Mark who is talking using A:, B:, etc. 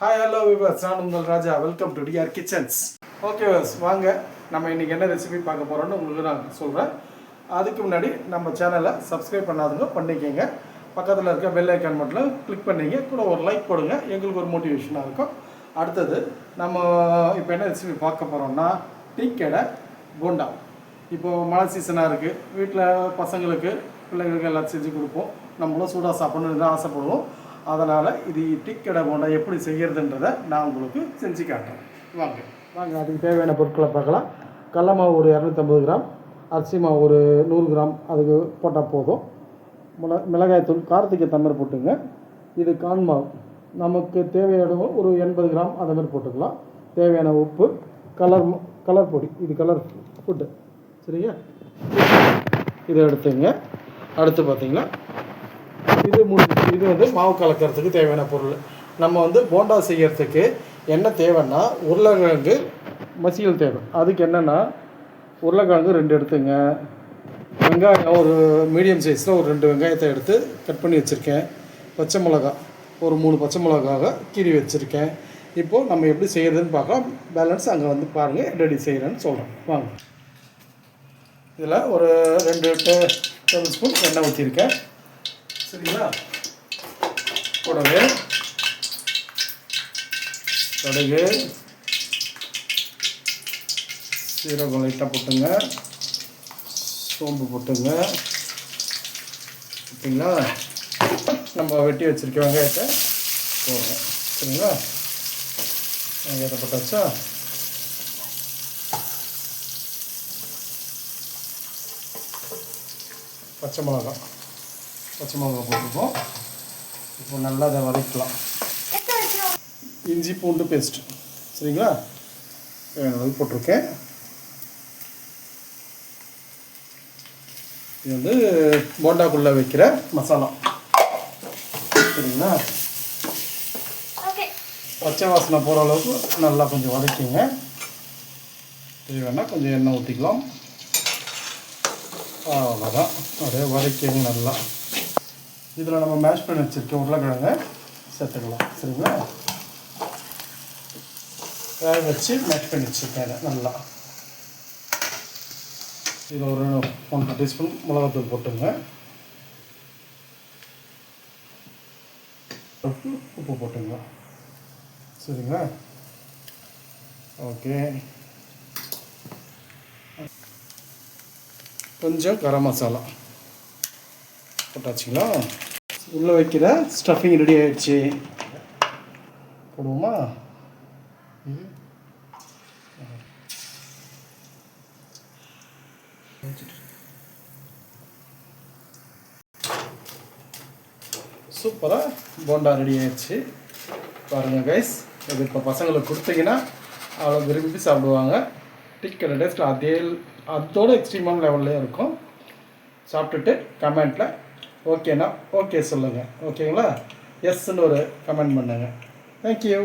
A: Hi hello viewers நான் உங்கள் Raja. Welcome to TR kitchens okay viewers வாங்க. நம்ம இன்றைக்கி என்ன ரெசிபி பார்க்க போகிறோன்னு உங்களுக்கு நான் சொல்கிறேன் அதுக்கு முன்னாடி நம்ம சேனலை சப்ஸ்கிரைப் பண்ணாதவங்க பண்ணிக்கோங்க. பக்கத்தில் இருக்க பெல் ஐக்கான் மட்டும் கிளிக் பண்ணிங்க. கூட ஒரு லைக் போடுங்க. எங்களுக்கு ஒரு மோட்டிவேஷனாக இருக்கும். அடுத்தது நம்ம இப்போ என்ன ரெசிபி பார்க்க போகிறோம்னா டீ கடை போண்டா. இப்போது மழை சீசனாக இருக்குது வீட்டில் பசங்களுக்கு பிள்ளைங்களுக்கு எல்லாம் செஞ்சு கொடுப்போம். நம்மளும் சூடாக சாப்பிட்ணுன்னு தான் ஆசைப்படுவோம். அதனால் இது டிக்கடை போண்டா எப்படி செய்கிறதுன்றதை நான் உங்களுக்கு செஞ்சு காட்டுறேன். வாங்க. வாங்க அதுக்கு தேவையான பொருட்களை பார்க்கலாம். கடல மாவு ஒரு இரநூத்தம்பது கிராம் அரிசி மாவு ஒரு நூறு கிராம் அதுக்கு போட்டால் போதும். மிள மிளகாய்த்தூள் காரத்துக்கு ஏற்ற மாதிரி போட்டுங்க. இது கான் மாவு. நமக்கு தேவையான ஒரு எண்பது கிராம் அந்த மாதிரி போட்டுக்கலாம். தேவையான உப்பு கலர் கலர் பொடி. இது கலர் ஃபுட்டு. சரியா? இதை எடுத்துங்க. அடுத்து பார்த்தீங்கன்னா இது முடிஞ்சு இது வந்து மாவு கலக்கிறதுக்கு தேவையான பொருள். நம்ம வந்து போண்டா செய்கிறதுக்கு என்ன தேவைன்னா உருளைக்கிழங்கு மசியல் தேவை. அதுக்கு என்னென்னா உருளைக்கிழங்கு ரெண்டு எடுத்துங்க. வெங்காயம் ஒரு மீடியம் சைஸில் ஒரு ரெண்டு வெங்காயத்தை எடுத்து கட் பண்ணி வச்சுருக்கேன். பச்சை மிளகா ஒரு மூணு பச்சை மிளகாக கீறி வச்சுருக்கேன். இப்போது நம்ம எப்படி செய்கிறதுன்னு பார்க்கலாம். பேலன்ஸ் அங்கே வந்து பாருங்கள் ரெடி செய்கிறேன்னு சொல்கிறேன் வாங்க. இதில் ஒரு ரெண்டு டேபிள் ஸ்பூன் எண்ணெய் ஊற்றிருக்கேன் சரிங்களா? கூடவே கடுகு. சீரகம் லைட்டாக போட்டுங்க. சோம்பு போட்டுங்க. ஓகேங்களா? நம்ம வெட்டி வச்சுருக்க வெங்காயத்தை போடுறோம் சரிங்களா? வெங்காயத்தை போட்டாச்சா? பச்சை மிளகா பச்சை மிளகா போட்டுருக்கோம். இப்போ நல்லா அதை வதக்கலாம். இஞ்சி பூண்டு பேஸ்ட் சரிங்களா? அளவு போட்டிருக்கேன். இது வந்து போண்டாக்குள்ளே வைக்கிற மசாலா. சரிங்களா? பச்சை வாசனை போகிற அளவுக்கு நல்லா கொஞ்சம் வதக்கிங்க. தேவைன்னா கொஞ்சம் எண்ணெய் ஊற்றிக்கலாம் அவ்வளோதான் அப்படியே வதக்கிங்க நல்லா. இதில் நம்ம மேஷ் பண்ணி வச்சுருக்க உருளைக்கிழங்கு சேர்த்துக்கலாம். சரிங்களா? வேக வச்சு மேஷ் பண்ணி வச்சுருக்கேன் நல்லா. இதில் ஒரு ஒன்றரை டீஸ்பூன் மிளகாத்தூள் போட்டுங்க. உப்பு போட்டுங்க. சரிங்களா? ஓகே. கொஞ்சம் கரம் மசாலா. போட்டாச்சுங்களா? உள்ளே வைக்கிற ஸ்டஃபிங் ரெடி ஆகிடுச்சு போடுவோமா? சூப்பராக போண்டா ரெடி ஆயிடுச்சு. பாருங்கள் கைஸ் இது இப்போ பசங்களுக்கு கொடுத்தீங்கன்னா அவ்வளோ விரும்பி சாப்பிடுவாங்க. டிக்கெட் டேஸ்ட் அதே அதோட எக்ஸ்ட்ரீமான லெவல்லையும் இருக்கும். சாப்பிட்டுட்டு கமெண்ட்டில் ஓகேனா ஓகே சொல்லுங்கள் ஓகேங்களா எஸ்ன்னு ஒரு கமெண்ட் பண்ணுங்கள் தேங்க்யூ